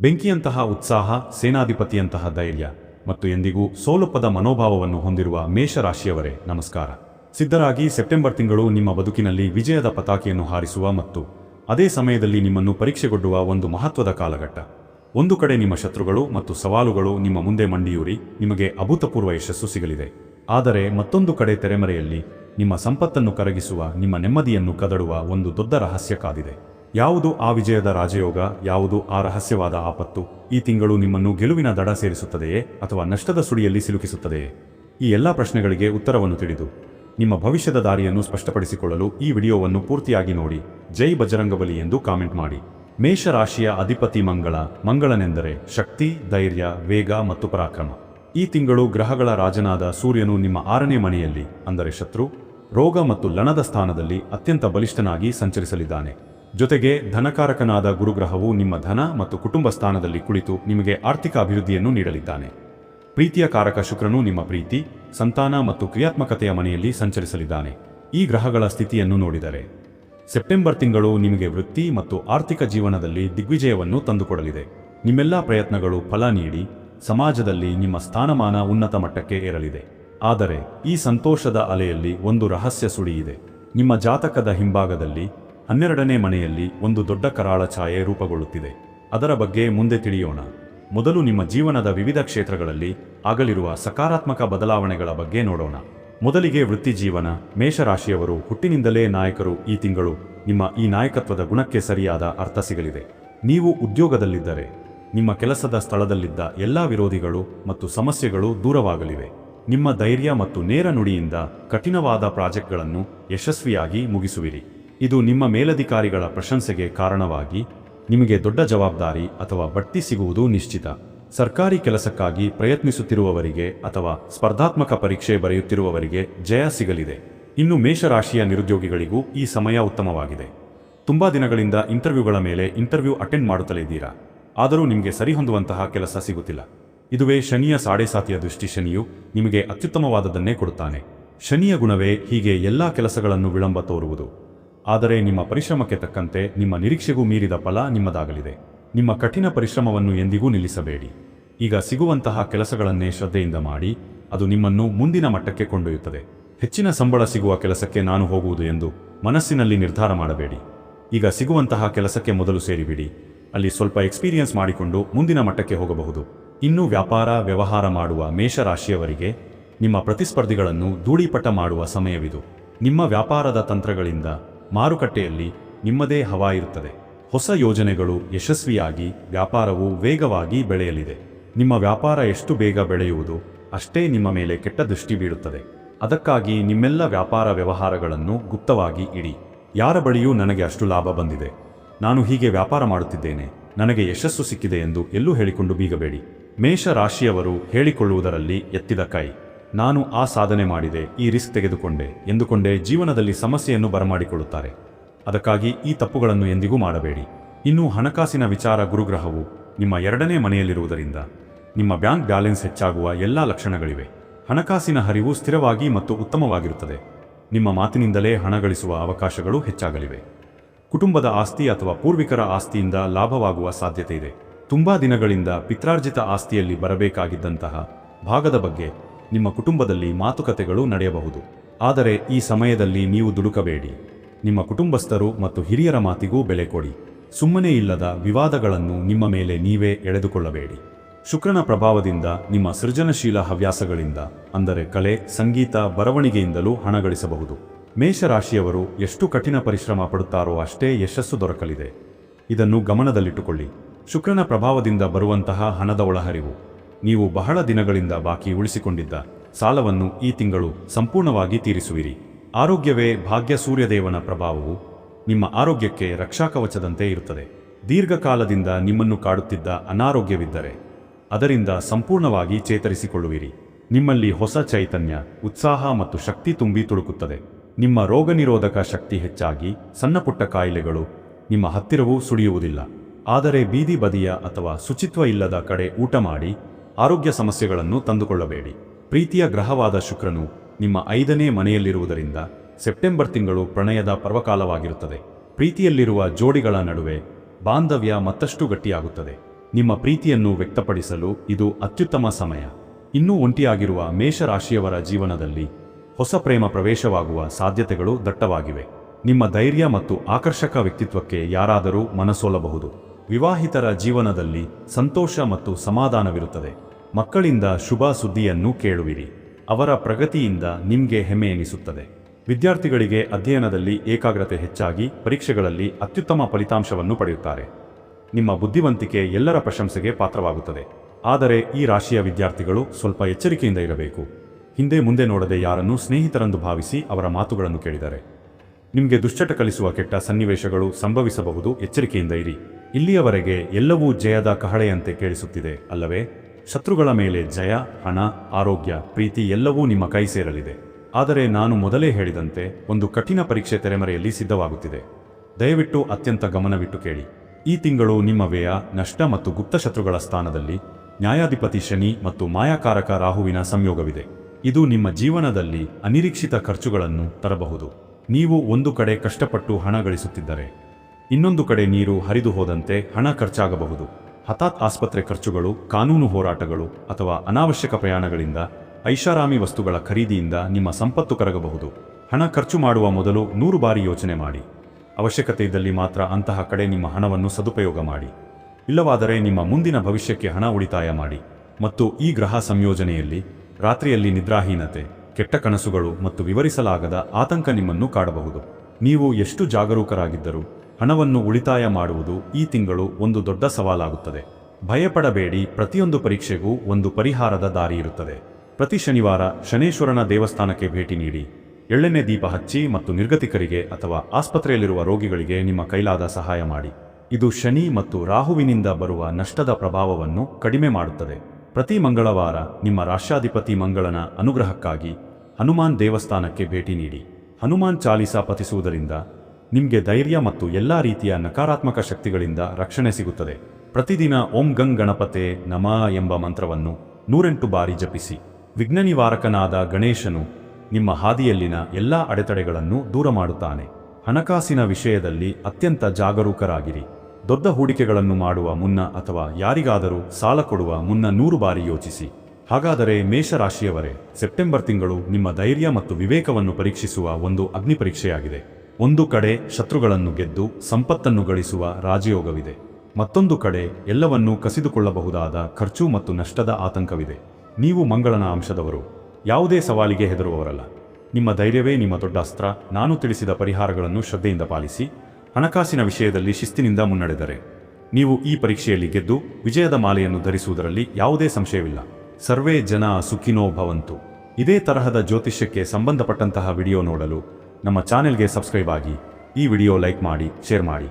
ಬೆಂಕಿಯಂತಹ ಉತ್ಸಾಹ, ಸೇನಾಧಿಪತಿಯಂತಹ ಧೈರ್ಯ ಮತ್ತು ಎಂದಿಗೂ ಸೋಲುಪದ ಮನೋಭಾವವನ್ನು ಹೊಂದಿರುವ ಮೇಷರಾಶಿಯವರೇ, ನಮಸ್ಕಾರ. ಸಿದ್ಧರಾಗಿ ಸೆಪ್ಟೆಂಬರ್ ತಿಂಗಳು ನಿಮ್ಮ ಬದುಕಿನಲ್ಲಿ ವಿಜಯದ ಪತಾಕೆಯನ್ನು ಹಾರಿಸುವ ಮತ್ತು ಅದೇ ಸಮಯದಲ್ಲಿ ನಿಮ್ಮನ್ನು ಪರೀಕ್ಷೆಗೊಡ್ಡುವ ಒಂದು ಮಹತ್ವದ ಕಾಲಘಟ್ಟ. ಒಂದು ಕಡೆ ನಿಮ್ಮ ಶತ್ರುಗಳು ಮತ್ತು ಸವಾಲುಗಳು ನಿಮ್ಮ ಮುಂದೆ ಮಂಡಿಯೂರಿ, ನಿಮಗೆ ಅಭೂತಪೂರ್ವ ಯಶಸ್ಸು ಸಿಗಲಿದೆ. ಆದರೆ ಮತ್ತೊಂದು ಕಡೆ ತೆರೆಮರೆಯಲ್ಲಿ ನಿಮ್ಮ ಸಂಪತ್ತನ್ನು ಕರಗಿಸುವ, ನಿಮ್ಮ ನೆಮ್ಮದಿಯನ್ನು ಕದಡುವ ಒಂದು ದೊಡ್ಡ ರಹಸ್ಯ ಕಾದಿದೆ. ಯಾವುದು ಆ ವಿಜಯದ ರಾಜಯೋಗ, ಯಾವುದು ಆ ರಹಸ್ಯವಾದ ಆಪತ್ತು? ಈ ತಿಂಗಳು ನಿಮ್ಮನ್ನು ಗೆಲುವಿನ ದಡ ಸೇರಿಸುತ್ತದೆಯೇ ಅಥವಾ ನಷ್ಟದ ಸುಳಿಯಲ್ಲಿ ಸಿಲುಕಿಸುತ್ತದೆಯೇ? ಈ ಎಲ್ಲ ಪ್ರಶ್ನೆಗಳಿಗೆ ಉತ್ತರವನ್ನು ತಿಳಿದು, ನಿಮ್ಮ ಭವಿಷ್ಯದ ದಾರಿಯನ್ನು ಸ್ಪಷ್ಟಪಡಿಸಿಕೊಳ್ಳಲು ಈ ವಿಡಿಯೋವನ್ನು ಪೂರ್ತಿಯಾಗಿ ನೋಡಿ. ಜೈ ಬಜರಂಗಬಲಿ ಎಂದು ಕಾಮೆಂಟ್ ಮಾಡಿ. ಮೇಷರಾಶಿಯ ಅಧಿಪತಿ ಮಂಗಳ, ಮಂಗಳನೆಂದರೆ ಶಕ್ತಿ, ಧೈರ್ಯ, ವೇಗ ಮತ್ತು ಪರಾಕ್ರಮ. ಈ ತಿಂಗಳು ಗ್ರಹಗಳ ರಾಜನಾದ ಸೂರ್ಯನು ನಿಮ್ಮ ಆರನೇ ಮನೆಯಲ್ಲಿ, ಅಂದರೆ ಶತ್ರು, ರೋಗ ಮತ್ತು ಲಣದ ಸ್ಥಾನದಲ್ಲಿ ಅತ್ಯಂತ ಬಲಿಷ್ಠನಾಗಿ ಸಂಚರಿಸಲಿದ್ದಾನೆ. ಜೊತೆಗೆ ಧನಕಾರಕನಾದ ಗುರುಗ್ರಹವು ನಿಮ್ಮ ಧನ ಮತ್ತು ಕುಟುಂಬ ಸ್ಥಾನದಲ್ಲಿ ಕುಳಿತು ನಿಮಗೆ ಆರ್ಥಿಕ ಅಭಿವೃದ್ಧಿಯನ್ನು ನೀಡಲಿದ್ದಾನೆ. ಪ್ರೀತಿಯ ಕಾರಕ ಶುಕ್ರನು ನಿಮ್ಮ ಪ್ರೀತಿ, ಸಂತಾನ ಮತ್ತು ಕ್ರಿಯಾತ್ಮಕತೆಯ ಮನೆಯಲ್ಲಿ ಸಂಚರಿಸಲಿದ್ದಾನೆ. ಈ ಗ್ರಹಗಳ ಸ್ಥಿತಿಯನ್ನು ನೋಡಿದರೆ ಸೆಪ್ಟೆಂಬರ್ ತಿಂಗಳು ನಿಮಗೆ ವೃತ್ತಿ ಮತ್ತು ಆರ್ಥಿಕ ಜೀವನದಲ್ಲಿ ದಿಗ್ವಿಜಯವನ್ನು ತಂದುಕೊಡಲಿದೆ. ನಿಮ್ಮೆಲ್ಲ ಪ್ರಯತ್ನಗಳು ಫಲ ನೀಡಿ ಸಮಾಜದಲ್ಲಿ ನಿಮ್ಮ ಸ್ಥಾನಮಾನ ಉನ್ನತ ಮಟ್ಟಕ್ಕೆ ಏರಲಿದೆ. ಆದರೆ ಈ ಸಂತೋಷದ ಅಲೆಯಲ್ಲಿ ಒಂದು ರಹಸ್ಯ ಸುಳಿಯಿದೆ. ನಿಮ್ಮ ಜಾತಕದ ಹಿಂಭಾಗದಲ್ಲಿ ಹನ್ನೆರಡನೇ ಮನೆಯಲ್ಲಿ ಒಂದು ದೊಡ್ಡ ಕರಾಳ ಛಾಯೆ ರೂಪುಗೊಳ್ಳುತ್ತಿದೆ. ಅದರ ಬಗ್ಗೆ ಮುಂದೆ ತಿಳಿಯೋಣ. ಮೊದಲು ನಿಮ್ಮ ಜೀವನದ ವಿವಿಧ ಕ್ಷೇತ್ರಗಳಲ್ಲಿ ಆಗಲಿರುವ ಸಕಾರಾತ್ಮಕ ಬದಲಾವಣೆಗಳ ಬಗ್ಗೆ ನೋಡೋಣ. ಮೊದಲಿಗೆ ವೃತ್ತಿ ಜೀವನ, ಮೇಷರಾಶಿಯವರು ಹುಟ್ಟಿನಿಂದಲೇ ನಾಯಕರು ಈ ತಿಂಗಳು. ನಿಮ್ಮ ಈ ನಾಯಕತ್ವದ ಗುಣಕ್ಕೆ ಸರಿಯಾದ ಅರ್ಥ ಸಿಗಲಿದೆ. ನೀವು ಉದ್ಯೋಗದಲ್ಲಿದ್ದರೆ, ನಿಮ್ಮ ಕೆಲಸದ ಸ್ಥಳದಲ್ಲಿದ್ದ ಎಲ್ಲಾ ವಿರೋಧಿಗಳು ಮತ್ತು ಸಮಸ್ಯೆಗಳು ದೂರವಾಗಲಿವೆ. ನಿಮ್ಮ ಧೈರ್ಯ ಮತ್ತು ನೇರ ನುಡಿಯಿಂದ ಕಠಿಣವಾದ ಪ್ರಾಜೆಕ್ಟ್ಗಳನ್ನು ಯಶಸ್ವಿಯಾಗಿ ಮುಗಿಸುವಿರಿ. ಇದು ನಿಮ್ಮ ಮೇಲಧಿಕಾರಿಗಳ ಪ್ರಶಂಸೆಗೆ ಕಾರಣವಾಗಿ ನಿಮಗೆ ದೊಡ್ಡ ಜವಾಬ್ದಾರಿ ಅಥವಾ ಬಡ್ತಿ ಸಿಗುವುದು ನಿಶ್ಚಿತ. ಸರ್ಕಾರಿ ಕೆಲಸಕ್ಕಾಗಿ ಪ್ರಯತ್ನಿಸುತ್ತಿರುವವರಿಗೆ ಅಥವಾ ಸ್ಪರ್ಧಾತ್ಮಕ ಪರೀಕ್ಷೆ ಬರೆಯುತ್ತಿರುವವರಿಗೆ ಜಯ ಸಿಗಲಿದೆ. ಇನ್ನು ಮೇಷರಾಶಿಯ ನಿರುದ್ಯೋಗಿಗಳಿಗೂ ಈ ಸಮಯ ಉತ್ತಮವಾಗಿದೆ. ತುಂಬಾ ದಿನಗಳಿಂದ ಇಂಟರ್ವ್ಯೂಗಳ ಮೇಲೆ ಇಂಟರ್ವ್ಯೂ ಅಟೆಂಡ್ ಮಾಡುತ್ತಲೇ ಇದ್ದೀರಾ? ಆದರೂ ನಿಮಗೆ ಸರಿಹೊಂದುವಂತಹ ಕೆಲಸ ಸಿಗುತ್ತಿಲ್ಲ. ಇದುವೇ ಶನಿಯ ಸಾಡೆ ಸಾತಿಯ ದೃಷ್ಟಿ ಶನಿಯು ನಿಮಗೆ ಅತ್ಯುತ್ತಮವಾದದ್ದನ್ನೇ ಕೊಡುತ್ತಾನೆ. ಶನಿಯ ಗುಣವೇ ಹೀಗೆ ಎಲ್ಲಾ ಕೆಲಸಗಳನ್ನು ವಿಳಂಬ ತೋರುವುದು. ಆದರೆ ನಿಮ್ಮ ಪರಿಶ್ರಮಕ್ಕೆ ತಕ್ಕಂತೆ ನಿಮ್ಮ ನಿರೀಕ್ಷೆಗೂ ಮೀರಿದ ಫಲ ನಿಮ್ಮದಾಗಲಿದೆ. ನಿಮ್ಮ ಕಠಿಣ ಪರಿಶ್ರಮವನ್ನು ಎಂದಿಗೂ ನಿಲ್ಲಿಸಬೇಡಿ. ಈಗ ಸಿಗುವಂತಹ ಕೆಲಸಗಳನ್ನೇ ಶ್ರದ್ಧೆಯಿಂದ ಮಾಡಿ, ಅದು ನಿಮ್ಮನ್ನು ಮುಂದಿನ ಮಟ್ಟಕ್ಕೆ ಕೊಂಡೊಯ್ಯುತ್ತದೆ. ಹೆಚ್ಚಿನ ಸಂಬಳ ಸಿಗುವ ಕೆಲಸಕ್ಕೆ ನಾನು ಹೋಗುವುದು ಎಂದು ಮನಸ್ಸಿನಲ್ಲಿ ನಿರ್ಧಾರ ಮಾಡಬೇಡಿ. ಈಗ ಸಿಗುವಂತಹ ಕೆಲಸಕ್ಕೆ ಮೊದಲು ಸೇರಿಬಿಡಿ. ಅಲ್ಲಿ ಸ್ವಲ್ಪ ಎಕ್ಸ್ಪೀರಿಯನ್ಸ್ ಮಾಡಿಕೊಂಡು ಮುಂದಿನ ಮಟ್ಟಕ್ಕೆ ಹೋಗಬಹುದು. ಇನ್ನು ವ್ಯಾಪಾರ, ವ್ಯವಹಾರ ಮಾಡುವ ಮೇಷರಾಶಿಯವರಿಗೆ ನಿಮ್ಮ ಪ್ರತಿಸ್ಪರ್ಧಿಗಳನ್ನು ಧೂಳಿಪಟ ಮಾಡುವ ಸಮಯವಿದು. ನಿಮ್ಮ ವ್ಯಾಪಾರದ ತಂತ್ರಗಳಿಂದ ಮಾರುಕಟ್ಟೆಯಲ್ಲಿ ನಿಮ್ಮದೇ ಹವಾ ಇರುತ್ತದೆ ಹೊಸ ಯೋಜನೆಗಳು ಯಶಸ್ವಿಯಾಗಿ ವ್ಯಾಪಾರವು ವೇಗವಾಗಿ ಬೆಳೆಯಲಿದೆ. ನಿಮ್ಮ ವ್ಯಾಪಾರ ಎಷ್ಟು ಬೇಗ ಬೆಳೆಯುವುದು ಅಷ್ಟೇ ನಿಮ್ಮ ಮೇಲೆ ಕೆಟ್ಟ ದೃಷ್ಟಿ ಬೀಳುತ್ತದೆ. ಅದಕ್ಕಾಗಿ ನಿಮ್ಮೆಲ್ಲ ವ್ಯಾಪಾರ ವ್ಯವಹಾರಗಳನ್ನು ಗುಪ್ತವಾಗಿ ಇಡಿ. ಯಾರ ಬಳಿಯೂ ನನಗೆ ಅಷ್ಟು ಲಾಭ ಬಂದಿದೆ. ನಾನು ಹೀಗೆ ವ್ಯಾಪಾರ ಮಾಡುತ್ತಿದ್ದೇನೆ. ನನಗೆ ಯಶಸ್ಸು ಸಿಕ್ಕಿದೆ ಎಂದು ಎಲ್ಲೂ ಹೇಳಿಕೊಂಡು ಬೀಗಬೇಡಿ. ಮೇಷ ರಾಶಿಯವರು ಹೇಳಿಕೊಳ್ಳುವುದರಲ್ಲಿ ಎತ್ತಿದ ಕೈ. ನಾನು ಆ ಸಾಧನೆ ಮಾಡಿದೆ, ಈ ರಿಸ್ಕ್ ತೆಗೆದುಕೊಂಡೆ ಎಂದುಕೊಂಡೇ ಜೀವನದಲ್ಲಿ ಸಮಸ್ಯೆಯನ್ನು ಬರಮಾಡಿಕೊಳ್ಳುತ್ತಾರೆ. ಅದಕ್ಕಾಗಿ ಈ ತಪ್ಪುಗಳನ್ನು ಎಂದಿಗೂ ಮಾಡಬೇಡಿ. ಇನ್ನು ಹಣಕಾಸಿನ ವಿಚಾರ ಗುರುಗ್ರಹವು ನಿಮ್ಮ ಎರಡನೇ ಮನೆಯಲ್ಲಿರುವುದರಿಂದ ನಿಮ್ಮ ಬ್ಯಾಂಕ್ ಬ್ಯಾಲೆನ್ಸ್ ಹೆಚ್ಚಾಗುವ ಎಲ್ಲಾ ಲಕ್ಷಣಗಳಿವೆ. ಹಣಕಾಸಿನ ಹರಿವು ಸ್ಥಿರವಾಗಿ ಮತ್ತು ಉತ್ತಮವಾಗಿರುತ್ತದೆ. ನಿಮ್ಮ ಮಾತಿನಿಂದಲೇ ಹಣ ಗಳಿಸುವ ಅವಕಾಶಗಳು ಹೆಚ್ಚಾಗಲಿವೆ. ಕುಟುಂಬದ ಆಸ್ತಿ ಅಥವಾ ಪೂರ್ವಿಕರ ಆಸ್ತಿಯಿಂದ ಲಾಭವಾಗುವ ಸಾಧ್ಯತೆ ಇದೆ. ತುಂಬಾ ದಿನಗಳಿಂದ ಪಿತ್ರಾರ್ಜಿತ ಆಸ್ತಿಯಲ್ಲಿ ಬರಬೇಕಾಗಿದ್ದಂತಹ ಭಾಗದ ಬಗ್ಗೆ ನಿಮ್ಮ ಕುಟುಂಬದಲ್ಲಿ ಮಾತುಕತೆಗಳು ನಡೆಯಬಹುದು. ಆದರೆ ಈ ಸಮಯದಲ್ಲಿ ನೀವು ದುಡುಕಬೇಡಿ. ನಿಮ್ಮ ಕುಟುಂಬಸ್ಥರು ಮತ್ತು ಹಿರಿಯರ ಮಾತಿಗೂ ಬೆಲೆ ಕೊಡಿ. ಸುಮ್ಮನೆ ಇಲ್ಲದ ವಿವಾದಗಳನ್ನು ನಿಮ್ಮ ಮೇಲೆ ನೀವೇ ಎಳೆದುಕೊಳ್ಳಬೇಡಿ. ಶುಕ್ರನ ಪ್ರಭಾವದಿಂದ ನಿಮ್ಮ ಸೃಜನಶೀಲ ಹವ್ಯಾಸಗಳಿಂದ, ಅಂದರೆ ಕಲೆ, ಸಂಗೀತ, ಬರವಣಿಗೆಯಿಂದಲೂ ಹಣ ಗಳಿಸಬಹುದು ಮೇಷರಾಶಿಯವರು ಎಷ್ಟು ಕಠಿಣ ಪರಿಶ್ರಮ ಪಡುತ್ತಾರೋ ಅಷ್ಟೇ ಯಶಸ್ಸು ದೊರಕಲಿದೆ. ಇದನ್ನು ಗಮನದಲ್ಲಿಟ್ಟುಕೊಳ್ಳಿ. ಶುಕ್ರನ ಪ್ರಭಾವದಿಂದ ಬರುವಂತಹ ಹಣದ ಒಳಹರಿವು. ನೀವು ಬಹಳ ದಿನಗಳಿಂದ ಬಾಕಿ ಉಳಿಸಿಕೊಂಡಿದ್ದ ಸಾಲವನ್ನು ಈ ತಿಂಗಳು ಸಂಪೂರ್ಣವಾಗಿ ತೀರಿಸುವಿರಿ. ಆರೋಗ್ಯವೇ ಭಾಗ್ಯ ಸೂರ್ಯದೇವನ ಪ್ರಭಾವವು ನಿಮ್ಮ ಆರೋಗ್ಯಕ್ಕೆ ರಕ್ಷಾಕವಚದಂತೆ ಇರುತ್ತದೆ. ದೀರ್ಘಕಾಲದಿಂದ ನಿಮ್ಮನ್ನು ಕಾಡುತ್ತಿದ್ದ ಅನಾರೋಗ್ಯವಿದ್ದರೆ ಅದರಿಂದ ಸಂಪೂರ್ಣವಾಗಿ ಚೇತರಿಸಿಕೊಳ್ಳುವಿರಿ. ನಿಮ್ಮಲ್ಲಿ ಹೊಸ ಚೈತನ್ಯ, ಉತ್ಸಾಹ ಮತ್ತು ಶಕ್ತಿ ತುಂಬಿ ತುಳುಕುತ್ತದೆ. ನಿಮ್ಮ ರೋಗನಿರೋಧಕ ಶಕ್ತಿ ಹೆಚ್ಚಾಗಿ ಸಣ್ಣಪುಟ್ಟ ಕಾಯಿಲೆಗಳು ನಿಮ್ಮ ಹತ್ತಿರವೂ ಸುಳಿಯುವುದಿಲ್ಲ. ಆದರೆ ಬೀದಿ ಬದಿಯ ಅಥವಾ ಶುಚಿತ್ವ ಇಲ್ಲದ ಕಡೆ ಊಟ ಮಾಡಿ ಆರೋಗ್ಯ ಸಮಸ್ಯೆಗಳನ್ನು ತಂದುಕೊಳ್ಳಬೇಡಿ. ಪ್ರೀತಿಯ ಗ್ರಹವಾದ ಶುಕ್ರನು ನಿಮ್ಮ ಐದನೇ ಮನೆಯಲ್ಲಿರುವುದರಿಂದ ಸೆಪ್ಟೆಂಬರ್ ತಿಂಗಳು ಪ್ರಣಯದ ಪರ್ವಕಾಲವಾಗಿರುತ್ತದೆ. ಪ್ರೀತಿಯಲ್ಲಿರುವ ಜೋಡಿಗಳ ನಡುವೆ ಬಾಂಧವ್ಯ ಮತ್ತಷ್ಟು ಗಟ್ಟಿಯಾಗುತ್ತದೆ. ನಿಮ್ಮ ಪ್ರೀತಿಯನ್ನು ವ್ಯಕ್ತಪಡಿಸಲು ಇದು ಅತ್ಯುತ್ತಮ ಸಮಯ. ಇನ್ನೂ ಒಂಟಿಯಾಗಿರುವ ಮೇಷರಾಶಿಯವರ ಜೀವನದಲ್ಲಿ ಹೊಸ ಪ್ರೇಮ ಪ್ರವೇಶವಾಗುವ ಸಾಧ್ಯತೆಗಳು ದಟ್ಟವಾಗಿವೆ. ನಿಮ್ಮ ಧೈರ್ಯ ಮತ್ತು ಆಕರ್ಷಕ ವ್ಯಕ್ತಿತ್ವಕ್ಕೆ ಯಾರಾದರೂ ಮನಸೋಲಬಹುದು. ವಿವಾಹಿತರ ಜೀವನದಲ್ಲಿ ಸಂತೋಷ ಮತ್ತು ಸಮಾಧಾನವಿರುತ್ತದೆ. ಮಕ್ಕಳಿಂದ ಶುಭ ಸುದ್ದಿಯನ್ನು ಕೇಳುವಿರಿ. ಅವರ ಪ್ರಗತಿಯಿಂದ ನಿಮಗೆ ಹೆಮ್ಮೆ ಎನಿಸುತ್ತದೆ. ವಿದ್ಯಾರ್ಥಿಗಳಿಗೆ ಅಧ್ಯಯನದಲ್ಲಿ ಏಕಾಗ್ರತೆ ಹೆಚ್ಚಾಗಿ ಪರೀಕ್ಷೆಗಳಲ್ಲಿ ಅತ್ಯುತ್ತಮ ಫಲಿತಾಂಶವನ್ನು ಪಡೆಯುತ್ತಾರೆ. ನಿಮ್ಮ ಬುದ್ಧಿವಂತಿಕೆ ಎಲ್ಲರ ಪ್ರಶಂಸೆಗೆ ಪಾತ್ರವಾಗುತ್ತದೆ. ಆದರೆ ಈ ರಾಶಿಯ ವಿದ್ಯಾರ್ಥಿಗಳು ಸ್ವಲ್ಪ ಎಚ್ಚರಿಕೆಯಿಂದ ಇರಬೇಕು. ಹಿಂದೆ ಮುಂದೆ ನೋಡದೆ ಯಾರನ್ನು ಸ್ನೇಹಿತರೆಂದು ಭಾವಿಸಿ ಅವರ ಮಾತುಗಳನ್ನು ಕೇಳಿದರೆ. ನಿಮಗೆ ದುಶ್ಚಟ ಕಲಿಸುವ ಕೆಟ್ಟ ಸನ್ನಿವೇಶಗಳು ಸಂಭವಿಸಬಹುದು, ಎಚ್ಚರಿಕೆಯಿಂದ ಇರಿ. ಇಲ್ಲಿಯವರೆಗೆ ಎಲ್ಲವೂ ಜಯದ ಕಹಳೆಯಂತೆ ಕೇಳಿಸುತ್ತಿದೆ, ಅಲ್ಲವೇ? ಶತ್ರುಗಳ ಮೇಲೆ ಜಯ, ಹಣ, ಆರೋಗ್ಯ, ಪ್ರೀತಿ ಎಲ್ಲವೂ ನಿಮ್ಮ ಕೈ ಸೇರಲಿದೆ. ಆದರೆ ನಾನು ಮೊದಲೇ ಹೇಳಿದಂತೆ ಒಂದು ಕಠಿಣ ಪರೀಕ್ಷೆ ತೆರೆಮರೆಯಲ್ಲಿ ಸಿದ್ಧವಾಗುತ್ತಿದೆ. ದಯವಿಟ್ಟು ಅತ್ಯಂತ ಗಮನವಿಟ್ಟು ಕೇಳಿ. ಈ ತಿಂಗಳು ನಿಮ್ಮ ವ್ಯಯ, ನಷ್ಟ ಮತ್ತು ಗುಪ್ತ ಶತ್ರುಗಳ ಸ್ಥಾನದಲ್ಲಿ ನ್ಯಾಯಾಧಿಪತಿ ಶನಿ ಮತ್ತು ಮಾಯಾಕಾರಕ ರಾಹುವಿನ ಸಂಯೋಗವಿದೆ. ಇದು ನಿಮ್ಮ ಜೀವನದಲ್ಲಿ ಅನಿರೀಕ್ಷಿತ ಖರ್ಚುಗಳನ್ನು ತರಬಹುದು. ನೀವು ಒಂದು ಕಡೆ ಕಷ್ಟಪಟ್ಟು ಹಣ ಗಳಿಸುತ್ತಿದ್ದರೆ, ಇನ್ನೊಂದು ಕಡೆ ನೀರು ಹರಿದು ಹೋದಂತೆ ಹಣ ಖರ್ಚಾಗಬಹುದು. ಹಠಾತ್ ಆಸ್ಪತ್ರೆ ಖರ್ಚುಗಳು, ಕಾನೂನು ಹೋರಾಟಗಳು ಅಥವಾ ಅನಾವಶ್ಯಕ ಪ್ರಯಾಣಗಳಿಂದ ಐಷಾರಾಮಿ ವಸ್ತುಗಳ ಖರೀದಿಯಿಂದ ನಿಮ್ಮ ಸಂಪತ್ತು ಕರಗಬಹುದು. ಹಣ ಖರ್ಚು ಮಾಡುವ ಮೊದಲು ನೂರು ಬಾರಿ ಯೋಚನೆ ಮಾಡಿ. ಅವಶ್ಯಕತೆ ಇದ್ದಲ್ಲಿ ಮಾತ್ರ ಅಂತಹ ಕಡೆ ನಿಮ್ಮ ಹಣವನ್ನು ಸದುಪಯೋಗ ಮಾಡಿ. ಇಲ್ಲವಾದರೆ ನಿಮ್ಮ ಮುಂದಿನ ಭವಿಷ್ಯಕ್ಕೆ ಹಣ ಉಳಿತಾಯ ಮಾಡಿ. ಮತ್ತು ಈ ಗ್ರಹ ಸಂಯೋಜನೆಯಲ್ಲಿ ರಾತ್ರಿಯಲ್ಲಿ ನಿದ್ರಾಹೀನತೆ, ಕೆಟ್ಟ ಕನಸುಗಳು ಮತ್ತು ವಿವರಿಸಲಾಗದ ಆತಂಕ ನಿಮ್ಮನ್ನು ಕಾಡಬಹುದು. ನೀವು ಎಷ್ಟು ಜಾಗರೂಕರಾಗಿದ್ದರೂ ಹಣವನ್ನು ಉಳಿತಾಯ ಮಾಡುವುದು ಈ ತಿಂಗಳು ಒಂದು ದೊಡ್ಡ ಸವಾಲಾಗುತ್ತದೆ. ಭಯಪಡಬೇಡಿ, ಪ್ರತಿಯೊಂದು ಪರೀಕ್ಷೆಗೂ ಒಂದು ಪರಿಹಾರದ ದಾರಿ ಇರುತ್ತದೆ. ಪ್ರತಿ ಶನಿವಾರ ಶನೇಶ್ವರನ ದೇವಸ್ಥಾನಕ್ಕೆ ಭೇಟಿ ನೀಡಿ. ಎಳ್ಳೆಣ್ಣೆ ದೀಪ ಹಚ್ಚಿ ಮತ್ತು ನಿರ್ಗತಿಕರಿಗೆ ಅಥವಾ ಆಸ್ಪತ್ರೆಯಲ್ಲಿರುವ ರೋಗಿಗಳಿಗೆ ನಿಮ್ಮ ಕೈಲಾದ ಸಹಾಯ ಮಾಡಿ. ಇದು ಶನಿ ಮತ್ತು ರಾಹುವಿನಿಂದ ಬರುವ ನಷ್ಟದ ಪ್ರಭಾವವನ್ನು ಕಡಿಮೆ ಮಾಡುತ್ತದೆ. ಪ್ರತಿ ಮಂಗಳವಾರ ನಿಮ್ಮ ರಾಷ್ಟ್ರಾಧಿಪತಿ ಮಂಗಳನ ಅನುಗ್ರಹಕ್ಕಾಗಿ ಹನುಮಾನ್ ದೇವಸ್ಥಾನಕ್ಕೆ ಭೇಟಿ ನೀಡಿ. ಹನುಮಾನ್ ಚಾಲಿಸ ಪಠಿಸುವುದರಿಂದ ನಿಮಗೆ ಧೈರ್ಯ ಮತ್ತು ಎಲ್ಲ ರೀತಿಯ ನಕಾರಾತ್ಮಕ ಶಕ್ತಿಗಳಿಂದ ರಕ್ಷಣೆ ಸಿಗುತ್ತದೆ. ಪ್ರತಿದಿನ ಓಂ ಗಂಗ್ ಗಣಪತೆ ನಮ ಎಂಬ ಮಂತ್ರವನ್ನು ನೂರೆಂಟು ಬಾರಿ ಜಪಿಸಿ. ವಿಘ್ನ ನಿವಾರಕನಾದ ಗಣೇಶನು ನಿಮ್ಮ ಹಾದಿಯಲ್ಲಿನ ಎಲ್ಲ ಅಡೆತಡೆಗಳನ್ನು ದೂರ ಮಾಡುತ್ತಾನೆ. ಹಣಕಾಸಿನ ವಿಷಯದಲ್ಲಿ ಅತ್ಯಂತ ಜಾಗರೂಕರಾಗಿರಿ. ದೊಡ್ಡ ಹೂಡಿಕೆಗಳನ್ನು ಮಾಡುವ ಮುನ್ನ ಅಥವಾ ಯಾರಿಗಾದರೂ ಸಾಲ ಕೊಡುವ ಮುನ್ನ ನೂರು ಬಾರಿ ಯೋಚಿಸಿ. ಹಾಗಾದರೆ ಮೇಷರಾಶಿಯವರೇ, ಸೆಪ್ಟೆಂಬರ್ ತಿಂಗಳು ನಿಮ್ಮ ಧೈರ್ಯ ಮತ್ತು ವಿವೇಕವನ್ನು ಪರೀಕ್ಷಿಸುವ ಒಂದು ಅಗ್ನಿ ಪರೀಕ್ಷೆಯಾಗಿದೆ ಒಂದು ಕಡೆ ಶತ್ರುಗಳನ್ನು ಗೆದ್ದು ಸಂಪತ್ತನ್ನು ಗಳಿಸುವ ರಾಜಯೋಗವಿದೆ. ಮತ್ತೊಂದು ಕಡೆ ಎಲ್ಲವನ್ನೂ ಕಸಿದುಕೊಳ್ಳಬಹುದಾದ ಖರ್ಚು ಮತ್ತು ನಷ್ಟದ ಆತಂಕವಿದೆ. ನೀವು ಮಂಗಳನ ಅಂಶದವರು. ಯಾವುದೇ ಸವಾಲಿಗೆ ಹೆದರುವವರಲ್ಲ. ನಿಮ್ಮ ಧೈರ್ಯವೇ ನಿಮ್ಮ ದೊಡ್ಡ ಅಸ್ತ್ರ. ನಾನು ತಿಳಿಸಿದ ಪರಿಹಾರಗಳನ್ನು ಶ್ರದ್ಧೆಯಿಂದ ಪಾಲಿಸಿ, ಹಣಕಾಸಿನ ವಿಷಯದಲ್ಲಿ ಶಿಸ್ತಿನಿಂದ ಮುನ್ನಡೆದರೆ. ನೀವು ಈ ಪರೀಕ್ಷೆಯಲ್ಲಿ ಗೆದ್ದು, ವಿಜಯದ ಮಾಲೆಯನ್ನು ಧರಿಸುವುದರಲ್ಲಿ ಯಾವುದೇ ಸಂಶಯವಿಲ್ಲ. ಸರ್ವೇ ಜನ ಸುಖಿನೋ ಭವಂತು. ಇದೇ ತರಹದ ಜ್ಯೋತಿಷ್ಯಕ್ಕೆ ಸಂಬಂಧಪಟ್ಟಂತಹ ವಿಡಿಯೋ ನೋಡಲು ನಮ್ಮ ಚಾನೆಲ್ಗೆ ಸಬ್ಸ್ಕ್ರೈಬ್ ಆಗಿ ಈ ವಿಡಿಯೋ ಲೈಕ್ ಮಾಡಿ ಶೇರ್ ಮಾಡಿ.